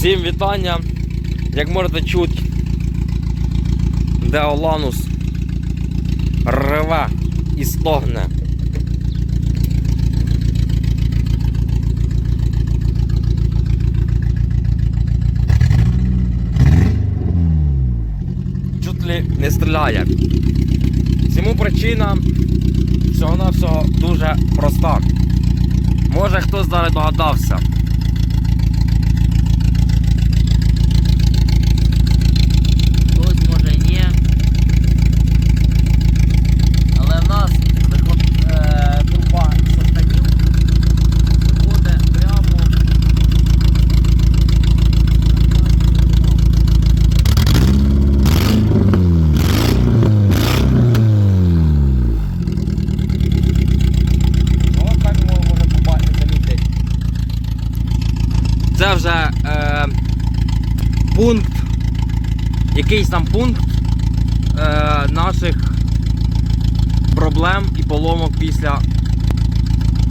Всім вітання. Як можете чути, Деоланус реве і стогне. Чуть ли не стріляє. Цьому причина всього навсього дуже проста. Може хтось зараз догадався. Це вже е, пункт, якийсь там пункт е, наших проблем і поломок після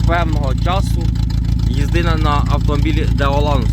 певного часу їзди на- на автомобілі Деоланус.